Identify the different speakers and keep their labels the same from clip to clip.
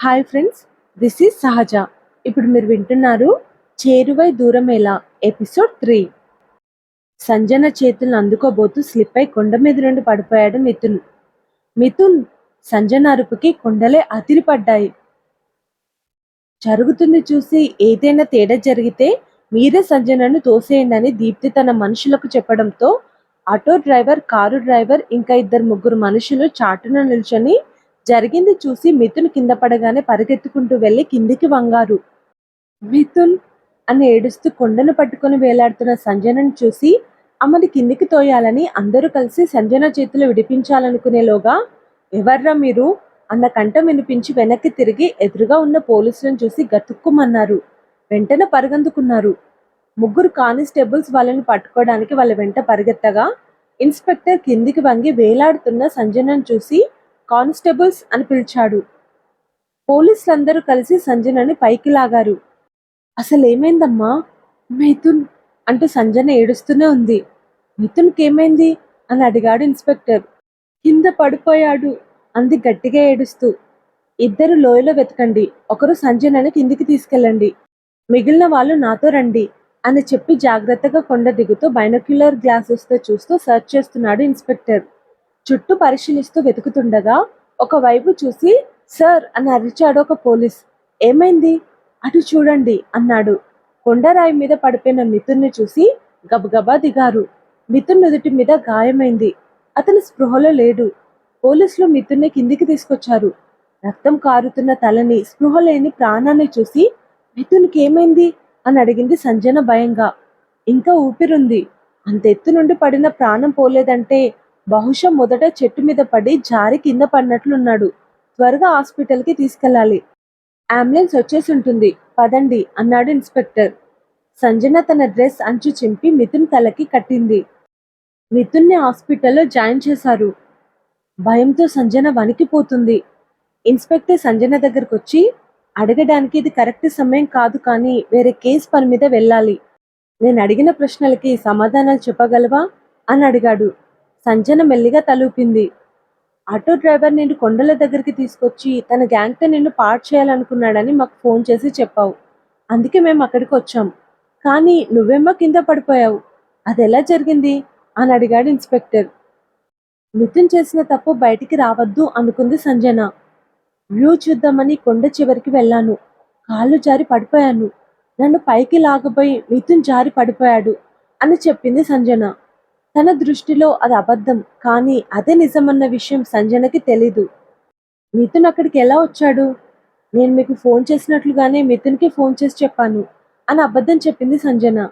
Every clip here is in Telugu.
Speaker 1: హాయ్ ఫ్రెండ్స్ దిస్ ఈజ్ సహజ. ఇప్పుడు మీరు వింటున్నారు చేరువై దూరమేలా ఎపిసోడ్ త్రీ సంజన చేతులను అందుకోబోతూ స్లిప్ అయి కొండ మీద నుండి పడిపోయాడు మిథున్. మిథున్ సంజన అరుపుకి కొండలే అతిరిపడ్డాయి జరుగుతుంది చూసి ఏదైనా తేడా జరిగితే మీరే సంజనను తోసేయండి అని దీప్తి తన మనుషులకు చెప్పడంతో ఆటో డ్రైవర్ కారు డ్రైవర్ ఇంకా ఇద్దరు ముగ్గురు మనుషులు చాటున నిల్చొని జరిగింది చూసి మిథున్ కింద పడగానే పరిగెత్తుకుంటూ వెళ్ళి కిందికి వంగారు. మిథున్ అని ఏడుస్తూ కొండను పట్టుకొని వేలాడుతున్న సంజనను చూసి అమ్మని కిందికి తోయాలని అందరూ కలిసి సంజన చేతులు విడిపించాలనుకునేలోగా ఎవర్రా మీరు అన్న కంఠం వినిపించి వెనక్కి తిరిగి ఎదురుగా ఉన్న పోలీసులను చూసి గతుక్కుమన్నారు. వెంటనే పరుగందుకున్నారు. ముగ్గురు కానిస్టేబుల్స్ వాళ్ళని పట్టుకోవడానికి వాళ్ళ వెంట పరిగెత్తగా ఇన్స్పెక్టర్ కిందికి వంగి వేలాడుతున్న సంజనను చూసి కానిస్టేబుల్స్ అని పిలిచాడు. పోలీసులందరూ కలిసి సంజనని పైకి లాగారు. అసలు ఏమైందమ్మా మిథున్ అంటూ సంజన ఏడుస్తూనే ఉంది. మిథున్కి ఏమైంది అని అడిగాడు ఇన్స్పెక్టర్. కింద పడిపోయాడు అంది గట్టిగా ఏడుస్తూ. ఇద్దరు లోయలో వెతకండి. ఒకరు సంజనని కిందికి తీసుకెళ్ళండి. మిగిలిన వాళ్ళు నాతో రండి అని చెప్పి జాగ్రత్తగా కొండ దిగుతూ బైనక్యులర్ గ్లాసెస్తో చూస్తూ సెర్చ్ చేస్తున్నాడు ఇన్స్పెక్టర్. చుట్టూ పరిశీలిస్తూ వెతుకుతుండగా ఒకవైపు చూసి సార్ అని అరిచాడు ఒక పోలీస్. ఏమైంది? అటు చూడండి అన్నాడు. కొండరాయి మీద పడిపోయిన మిథున్ని చూసి గబగబా దిగారు. మిథున్ నుదుటి మీద గాయమైంది. అతను స్పృహలో లేడు. పోలీసులు మిథున్ని కిందికి తీసుకొచ్చారు. రక్తం కారుతున్న తలని స్పృహ లేని ప్రాణాన్ని చూసి మిథున్కి ఏమైంది అని అడిగింది సంజన భయంగా. ఇంకా ఊపిరుంది. అంత ఎత్తు నుండి పడిన ప్రాణం పోలేదంటే బహుశా మొదట చెట్టు మీద పడి జారి కింద పడినట్లున్నాడు. త్వరగా హాస్పిటల్కి తీసుకెళ్ళాలి. అంబులెన్స్ వచ్చేసి ఉంటుంది పదండి అన్నాడు ఇన్స్పెక్టర్. సంజన తన డ్రెస్ అంచు చింపి మిథున్ తలకి కట్టింది. మిథున్ని హాస్పిటల్లో జాయిన్ చేశారు. భయంతో సంజన వణికిపోతుంది ఇన్స్పెక్టర్ సంజన దగ్గరకు వచ్చి అడగడానికి ఇది కరెక్ట్ సమయం కాదు కానీ వేరే కేసు పని మీద వెళ్ళాలి. నేను అడిగిన ప్రశ్నలకి సమాధానాలు చెప్పగలవా? అని అడిగాడు. సంజన మెల్లిగా తలూపింది. ఆటో డ్రైవర్ నిన్ను కొండల దగ్గరికి తీసుకొచ్చి తన గ్యాంగ్తో నిన్ను పాడు చేయాలనుకున్నాడని మాకు ఫోన్ చేసి చెప్పావు. అందుకే మేము అక్కడికి వచ్చాం. కానీ నువ్వేమో కింద పడిపోయావు. అది ఎలా జరిగింది? అని అడిగాడు ఇన్స్పెక్టర్. మిథున్ చేసిన తప్పు బయటికి రావద్దు అనుకుంది సంజన. వ్యూ చూద్దామని కొండ చివరికి వెళ్ళాను. కాళ్ళు జారి పడిపోయాను. నన్ను పైకి లాగబోయి మిథున్ జారి పడిపోయాడు అని చెప్పింది సంజన. తన దృష్టిలో అది అబద్ధం కానీ అదే నిజమన్న విషయం సంజనకి తెలీదు. మిథున్ అక్కడికి ఎలా వచ్చాడు? నేను మీకు ఫోన్ చేసినట్లుగానే మిథున్కి ఫోన్ చేసి చెప్పాను అని అబద్ధం చెప్పింది సంజన.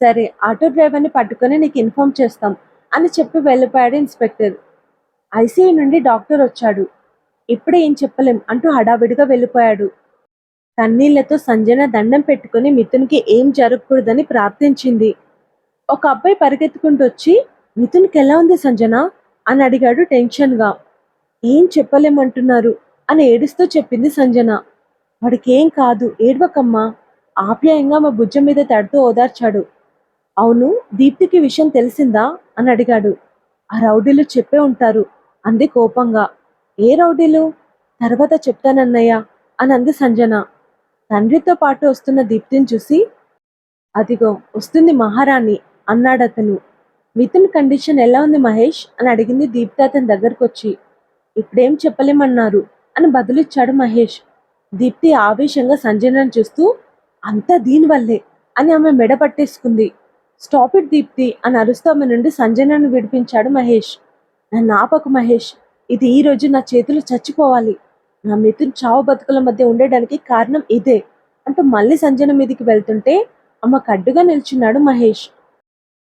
Speaker 1: సరే ఆటో డ్రైవర్ని పట్టుకొని నీకు ఇన్ఫామ్ చేస్తాం అని చెప్పి వెళ్ళిపోయాడు ఇన్స్పెక్టర్. ఐసీయూ నుండి డాక్టర్ వచ్చాడు. ఇప్పుడే ఏం చెప్పలేం అంటూ హడావిడిగా వెళ్ళిపోయాడు. కన్నీళ్ళతో సంజన దండం పెట్టుకుని మిథున్కి ఏం జరగకూడదని ప్రార్థించింది. ఒక అబ్బాయి పరిగెత్తుకుంటూ వచ్చి మిథున్కి ఎలా ఉంది సంజన? అని అడిగాడు టెన్షన్గా. ఏం చెప్పలేమంటున్నారు అని ఏడుస్తూ చెప్పింది సంజన. వాడికి ఏం కాదు ఏడవకమ్మా. ఆప్యాయంగా మా భుజం మీద తడుతూ ఓదార్చాడు. అవును దీప్తికి విషయం తెలిసిందా? అని అడిగాడు. ఆ రౌడీలు చెప్పే ఉంటారు అంది కోపంగా. ఏ రౌడీలు? తర్వాత చెప్తానన్నయ్య అని అంది సంజన. తండ్రితో పాటు వస్తున్న దీప్తిని చూసి అదిగో వస్తుంది మహారాణి. అన్నాడతను. మిథున్ కండిషన్ ఎలా ఉంది మహేష్? అని అడిగింది దీప్తి అతని దగ్గరకు వచ్చి ఇప్పుడేం చెప్పలేమన్నారు అని బదులిచ్చాడు మహేష్. దీప్తి ఆవేశంగా సంజనను చూస్తూ అంతా దీనివల్లే అని ఆమె మెడ పట్టేసుకుంది. స్టాప్ ఇట్ దీప్తి అని అరుస్తూ ఆమె నుండి సంజనను విడిపించాడు మహేష్. నన్ను ఆపకు మహేష్. ఇది ఈ రోజు నా చేతులు చచ్చిపోవాలి. నా మిథున్ చావు బతుకుల మధ్య ఉండడానికి కారణం ఇదే అంటూ మళ్ళీ సంజన మీదికి వెళ్తుంటే అమ్మ కడ్డుగా నిల్చున్నాడు మహేష్.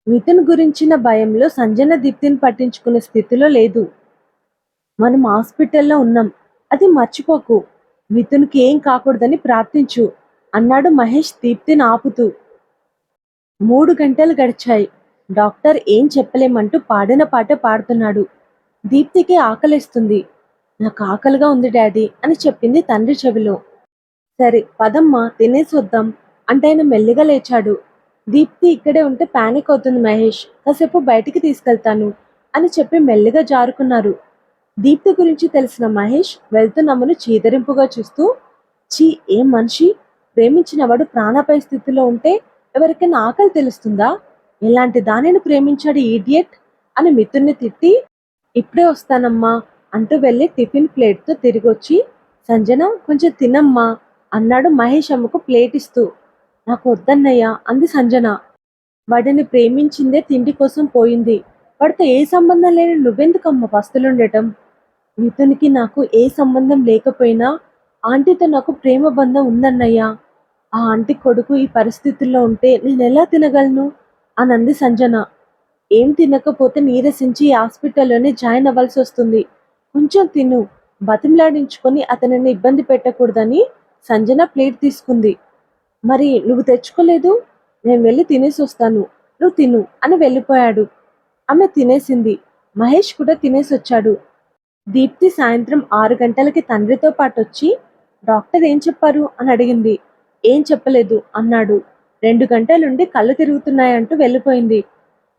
Speaker 1: మిథున్ గురించిన భయంలో సంజన దీప్తిని పట్టించుకునే స్థితిలో లేదు. మనం హాస్పిటల్లో ఉన్నాం. అది మర్చిపోకు. మిథున్కి ఏం కాకూడదని ప్రార్థించు. అన్నాడు మహేష్ దీప్తిని ఆపుతూ. మూడు గంటలు గడిచాయి. డాక్టర్ ఏం చెప్పలేమంటూ పాడిన పాట పాడుతున్నాడు. దీప్తికి ఆకలిస్తుంది. నాకు ఆకలిగా ఉంది డాడీ అని చెప్పింది తండ్రి చెవిలో. సరే పదమ్మా తినేసి వద్దాం అంటే ఆయన మెల్లిగా లేచాడు. దీప్తి ఇక్కడే ఉంటే ప్యానిక్ అవుతుంది మహేష్. కాసేపు బయటికి తీసుకెళ్తాను అని చెప్పి మెల్లిగా జారుకున్నారు. దీప్తి గురించి తెలిసిన మహేష్ వెళ్తున్నామని చీదరింపుగా చూస్తూ చీ ఏం మనిషి? ప్రేమించినవాడు ప్రాణపై స్థితిలో ఉంటే ఎవరికైనా ఆకలి తెలుస్తుందా? ఇలాంటి దానిని ప్రేమించాడు ఈడియట్ అని మిత్రుని తిట్టి ఇప్పుడే వస్తానమ్మా అంటూ వెళ్ళి టిఫిన్ ప్లేట్తో తిరిగి వచ్చి సంజన కొంచెం తినమ్మా అన్నాడు మహేష్ అమ్మకు ప్లేట్ ఇస్తూ. నాకు వద్దన్నయ్యా అంది సంజన. వాడిని ప్రేమించిందే తిండి కోసం పోయింది. వాడితో ఏ సంబంధం లేని నువ్వెందుకమ్మ పస్తులుండటం? మిథునికి నాకు ఏ సంబంధం లేకపోయినా ఆంటీతో నాకు ప్రేమ బంధం ఉందన్నయ్యా. ఆ ఆంటీ కొడుకు ఈ పరిస్థితుల్లో ఉంటే నేను ఎలా తినగలను? అని అంది సంజన. ఏం తినకపోతే నీరసించి హాస్పిటల్లోనే జాయిన్ అవ్వాల్సి వస్తుంది. కొంచెం తిను. బతిమలాడించుకొని అతనిని ఇబ్బంది పెట్టకూడదని సంజన ప్లేట్ తీసుకుంది. మరి నువ్వు తెచ్చుకోలేదు నేను వెళ్ళి తినేసి వస్తాను. నువ్వు తిను అని వెళ్ళిపోయాడు. ఆమె తినేసింది. మహేష్ కూడా తినేసి వచ్చాడు. దీప్తి సాయంత్రం ఆరు గంటలకి తండ్రితో పాటు వచ్చి డాక్టర్ ఏం చెప్పారు? అని అడిగింది. ఏం చెప్పలేదు అన్నాడు. రెండు గంటలుండి కళ్ళు తిరుగుతున్నాయంటూ వెళ్ళిపోయింది.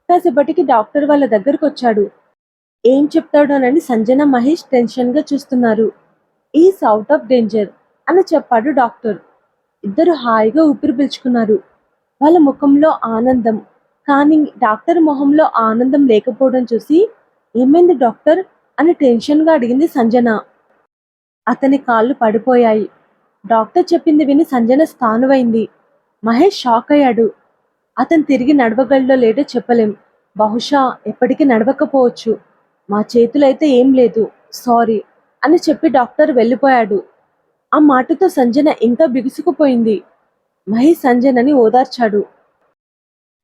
Speaker 1: కాసేపటికి డాక్టర్ వాళ్ళ దగ్గరకు వచ్చాడు ఏం చెప్తాడోనని సంజన మహేష్ టెన్షన్గా చూస్తున్నారు. ఈస్ అవుట్ ఆఫ్ డేంజర్ అని చెప్పాడు డాక్టర్. ఇద్దరు హాయిగా ఊపిరి పీల్చుకున్నారు. వాళ్ళ ముఖంలో ఆనందం. కానీ డాక్టర్ మొహంలో ఆనందం లేకపోవడం చూసి ఏమైంది డాక్టర్? అని టెన్షన్గా అడిగింది సంజన. అతని కాళ్ళు పడిపోయాయి. డాక్టర్ చెప్పింది విని సంజన స్థానువైంది మహేష్ షాక్ అయ్యాడు. అతను తిరిగి నడవగలడో లేదో చెప్పలేం. బహుశా ఎప్పటికీ నడవకపోవచ్చు. మా చేతులైతే ఏం లేదు. సారీ అని చెప్పి డాక్టర్ వెళ్ళిపోయాడు. ఆ మాటతో సంజన ఇంకా బిగుసుకుపోయింది. మహేష్ సంజనని ఓదార్చాడు.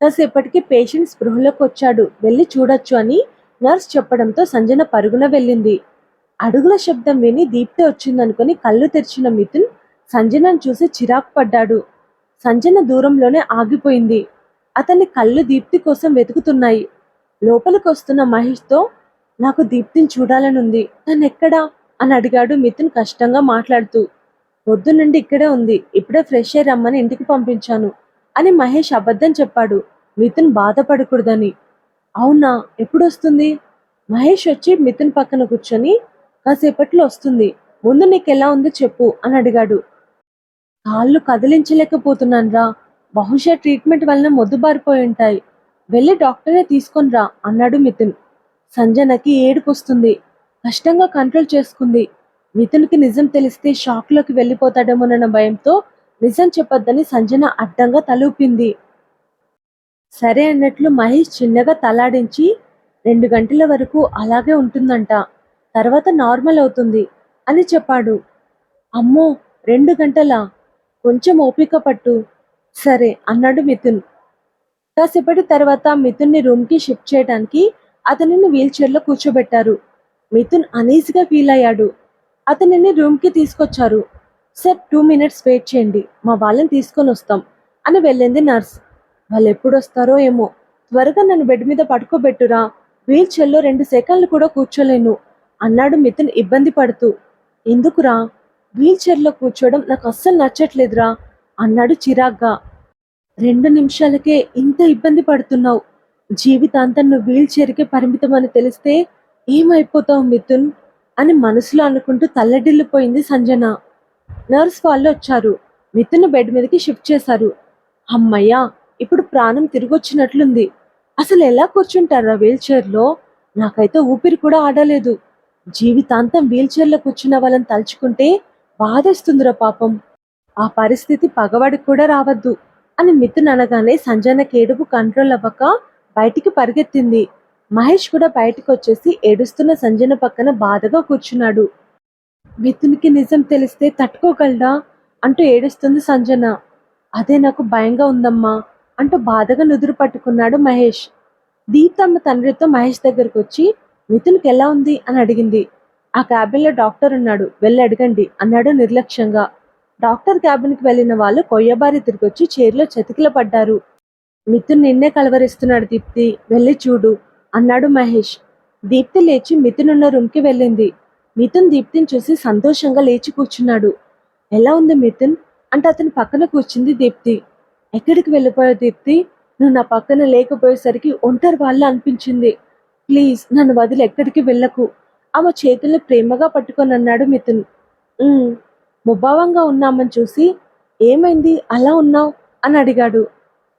Speaker 1: కాసేపటికి పేషెంట్ స్పృహలోకి వచ్చాడు వెళ్ళి చూడొచ్చు అని నర్స్ చెప్పడంతో సంజన పరుగున వెళ్ళింది. అడుగుల శబ్దం విని దీప్తి వచ్చిందనుకుని కళ్ళు తెరిచిన మిథున్ సంజనను చూసి చిరాకు పడ్డాడు. సంజన దూరంలోనే ఆగిపోయింది. అతని కళ్ళు దీప్తి కోసం వెతుకుతున్నాయి. లోపలికి వస్తున్న మహేష్తో నాకు దీప్తిని చూడాలనుంది. తనెక్కడా? అని అడిగాడు మిథున్ కష్టంగా మాట్లాడుతూ. పొద్దు నుండి ఇక్కడే ఉంది. ఇప్పుడే ఫ్రెష్ అయ్యి రమ్మని ఇంటికి పంపించాను అని మహేష్ అబద్ధం చెప్పాడు. మిథున్ బాధపడకూడదని. అవునా? ఎప్పుడు వస్తుంది మహేష్ వచ్చి మిథున్ పక్కన కూర్చొని కాసేపట్లో వస్తుంది. ముందు నీకు ఎలా ఉందో చెప్పు అని అడిగాడు. కాళ్ళు కదిలించలేకపోతున్నాను రా. బహుశా ట్రీట్మెంట్ వలన మొద్దుబారిపోయి ఉంటాయి. వెళ్ళి డాక్టరే తీసుకొని రా అన్నాడు మిథున్. సంజనకి ఏడుపు వస్తుంది కష్టంగా కంట్రోల్ చేసుకుంది. మిథున్కి నిజం తెలిస్తే షాక్లోకి వెళ్ళిపోతాడేమోనన్న భయంతో నిజం చెప్పొద్దని సంజన అడ్డంగా తలూపింది. సరే అన్నట్లు మహేష్ చిన్నగా తలాడించి రెండు గంటల వరకు అలాగే ఉంటుందంట. తర్వాత నార్మల్ అవుతుంది అని చెప్పాడు. అమ్మో రెండు గంటల? కొంచెం ఓపిక పట్టు. సరే అన్నాడు మిథున్. కాసేపటి తర్వాత మిథున్ని రూమ్కి షిఫ్ట్ చేయడానికి అతనిని వీల్ చైర్లో కూర్చోబెట్టారు. మిథున్ అనీజీగా ఫీల్ అయ్యాడు. అతనిని రూమ్కి తీసుకొచ్చారు. సార్ టూ మినిట్స్ వెయిట్ చేయండి. మా వాళ్ళని తీసుకొని వస్తాం అని వెళ్ళింది నర్స్ వాళ్ళు ఎప్పుడు వస్తారో ఏమో. త్వరగా నన్ను బెడ్ మీద పడుకోబెట్టురా. వీల్ చైర్లో రెండు సెకండ్లు కూడా కూర్చోలేను అన్నాడు మిథున్ ఇబ్బంది పడుతూ. ఎందుకురా? వీల్ చైర్లో కూర్చోవడం నాకు అస్సలు నచ్చట్లేదురా అన్నాడు చిరాగ్గా. రెండు నిమిషాలకే ఇంత ఇబ్బంది పడుతున్నావు. జీవితాంతం నువ్వు వీల్ చైర్కే పరిమితం అని తెలిస్తే ఏమైపోతావు మిథున్? అని మనసులో అనుకుంటూ తల్లడిల్లిపోయింది సంజన. నర్స్ వాళ్ళు వచ్చారు. మిథున్ బెడ్ మీదకి షిఫ్ట్ చేశారు. అమ్మయ్యా ఇప్పుడు ప్రాణం తిరిగొచ్చినట్లుంది. అసలు ఎలా కూర్చుంటారా వీల్ చైర్లో? నాకైతే ఊపిరి కూడా ఆడలేదు. జీవితాంతం వీల్ చైర్లో కూర్చున్న వాళ్ళని తలుచుకుంటే బాధేస్తుందిరా పాపం. ఆ పరిస్థితి పగవాడికి కూడా రావద్దు అని మిథున్ అనగానే సంజన కేడుపు కంట్రోల్ అవ్వక బయటికి పరిగెత్తింది. మహేష్ కూడా బయటకు వచ్చేసి ఏడుస్తున్న సంజన పక్కన బాధగా కూర్చున్నాడు. మిథున్కి నిజం తెలిస్తే తట్టుకోగలడా? అంటూ ఏడుస్తుంది సంజన. అదే నాకు భయంగా ఉందమ్మా అంటూ బాధగా నుదురు పట్టుకున్నాడు మహేష్. దీప్తమ్మ తండ్రితో మహేష్ దగ్గరకు వచ్చి మిథున్కి ఎలా ఉంది? అని అడిగింది. ఆ క్యాబిన్లో డాక్టర్ ఉన్నాడు వెళ్ళి అడగండి అన్నాడు నిర్లక్ష్యంగా. డాక్టర్ క్యాబిన్కి వెళ్ళిన వాళ్ళు కొయ్యబారి తిరిగొచ్చి చీరలో చతికిల పడ్డారు మిథున్ నిన్నే కలవరిస్తున్నాడు దీప్తి వెళ్ళి చూడు అన్నాడు మహేష్. దీప్తి లేచి మిథున్ ఉన్న రూమ్కి వెళ్ళింది. మిథున్ దీప్తిని చూసి సంతోషంగా లేచి కూర్చున్నాడు. ఎలా ఉంది మిథున్? అంటే అతని పక్కన కూర్చుంది దీప్తి. ఎక్కడికి వెళ్ళిపోయావు దీప్తి? నువ్వు నా పక్కన లేకపోయేసరికి ఒంటరి వాళ్ళ అనిపించింది. ప్లీజ్ నన్ను వదిలి ఎక్కడికి వెళ్ళకు ఆమె చేతుల్ని ప్రేమగా పట్టుకొని అన్నాడు మిథున్ ముభావంగా ఉన్నామని చూసి ఏమైంది? అలా ఉన్నావు? అని అడిగాడు.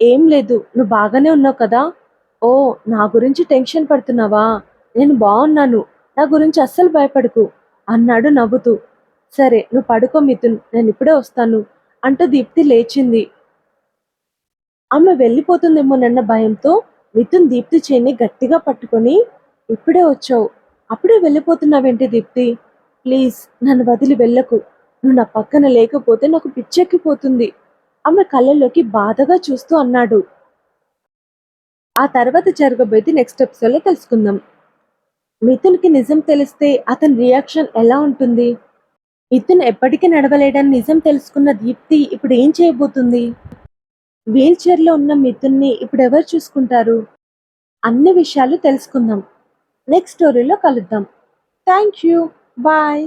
Speaker 1: ఏం లేదు నువ్వు బాగానే ఉన్నావు కదా? ఓ నా గురించి టెన్షన్ పడుతున్నావా? నేను బాగున్నాను నా గురించి అస్సలు భయపడకు అన్నాడు నవ్వుతూ. సరే నువ్వు పడుకో మిథున్ నేను ఇప్పుడే వస్తాను అంటూ దీప్తి లేచింది. ఆమె వెళ్ళిపోతుందేమోనన్న భయంతో మిథున్ దీప్తి చేయిని గట్టిగా పట్టుకొని ఇప్పుడే వచ్చావు. అప్పుడే వెళ్ళిపోతున్నావేంటి దీప్తి? ప్లీజ్ నన్ను వదిలి వెళ్ళకు. నువ్వు నా పక్కన లేకపోతే నాకు పిచ్చెక్కిపోతుంది. ఆమె కళ్ళల్లోకి బాధగా చూస్తూ అన్నాడు. ఆ తర్వాత జరగబోయేది నెక్స్ట్ ఎపిసోడ్లో తెలుసుకుందాం. మిథున్కి నిజం తెలిస్తే అతని రియాక్షన్ ఎలా ఉంటుంది? మిథున్ ఎప్పటికీ నడవలేడని నిజం తెలుసుకున్న దీప్తి ఇప్పుడు ఏం చేయబోతుంది? వీల్ చైర్లో ఉన్న మిథున్ని ఇప్పుడు ఎవరు చూసుకుంటారు? అన్ని విషయాలు తెలుసుకుందాం. నెక్స్ట్ స్టోరీలో కలుద్దాం. Thank you bye